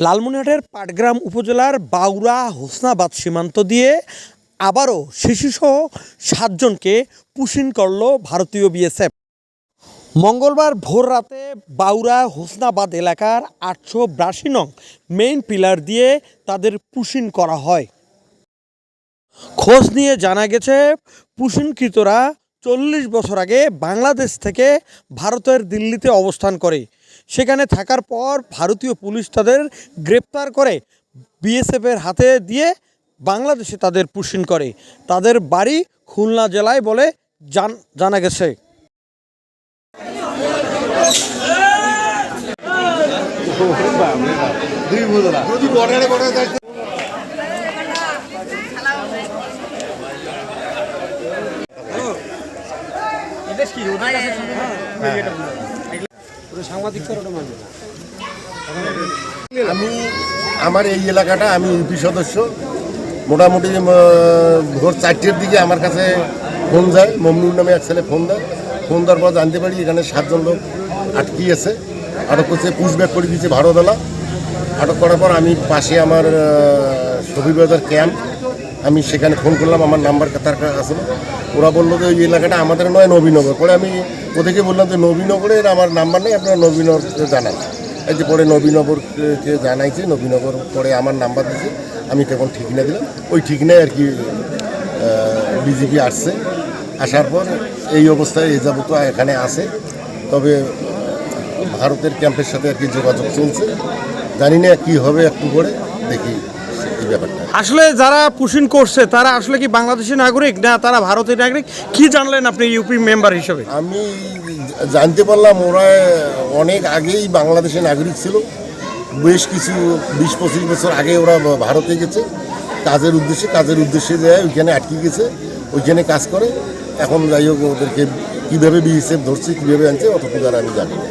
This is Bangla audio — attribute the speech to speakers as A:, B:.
A: লালমনিরহাটের পাটগ্রাম উপজেলার বাউরা হোসনাবাদ সীমান্ত দিয়ে আবারও শিশুসহ সাতজনকে পুশিন করল ভারতীয় বিএসএফ মঙ্গলবার ভোর রাতে বাউরা হোসনাবাদ এলাকার আটশো বিরাশি নং মেইন পিলার দিয়ে তাদের পুশিন করা হয়। খোঁজ নিয়ে জানা গেছে, পুষিনকৃতরা চল্লিশ বছর আগে বাংলাদেশ থেকে ভারতের দিল্লিতে অবস্থান করে। সেখানে থাকার পর ভারতীয় পুলিশ তাদের গ্রেপ্তার করে বিএসএফের হাতে দিয়ে বাংলাদেশে তাদের পুষিন করে। তাদের বাড়ি খুলনা জেলায় বলে জান
B: আমি, আমার এই এলাকাটা আমি ইউপি সদস্য। মোটামুটি ভোর চারটের দিকে আমার কাছে ফোন যায়, মমনুর নামে এক ছেলে ফোন দেয়। ফোন দেওয়ার পর জানতে পারি এখানে সাতজন লোক আটকিয়েছে আটক করছে পুশব্যাক করে দিয়েছে ভারতওয়ালা। আটক করার পর আমি পাশে আমার শফি ক্যাম্প আমি সেখানে ফোন করলাম, আমার নাম্বার তার আসলো। ওরা বলল যে ওই এলাকাটা আমাদের নয়, নবীনগর। পরে আমি ওদেরকে বললাম যে, নবীনগরের আমার নাম্বার নেই, আপনারা নবীনগরকে জানান। এই যে পরে নবীনগরকে জানাইছে, নবীনগর পরে আমার নাম্বার দিয়েছে। আমি তখন ঠিকানা দিলাম। ওই ঠিকানায় আর কি বিজেপি আসছে। আসার পর এই অবস্থায় এ যাবত এখানে আসে তবে ভারতের ক্যাম্পের সাথে আর কি যোগাযোগ চলছে। জানি না কী হবে একটু করে দেখি। ব্যাপারটা?
A: আসলে যারা পুষিন করছে তারা আসলে কি বাংলাদেশের নাগরিক না তারা ভারতের নাগরিক? কি জানলেন আপনি ইউপি মেম্বার হিসেবে?
B: আমি জানতে পারলাম ওরা অনেক আগেই বাংলাদেশের নাগরিক ছিল। বেশ কিছু বিশ পঁচিশ বছর আগে ওরা ভারতে গেছে। কাজের উদ্দেশ্যে কাজের উদ্দেশ্যে যায় ওইখানে আটকে গেছে ওইখানে কাজ করে। এখন যাই হোক ওদেরকে কীভাবে বিএসএফ ধরছে কীভাবে আনছে অতটুকু আর আমি জানি না।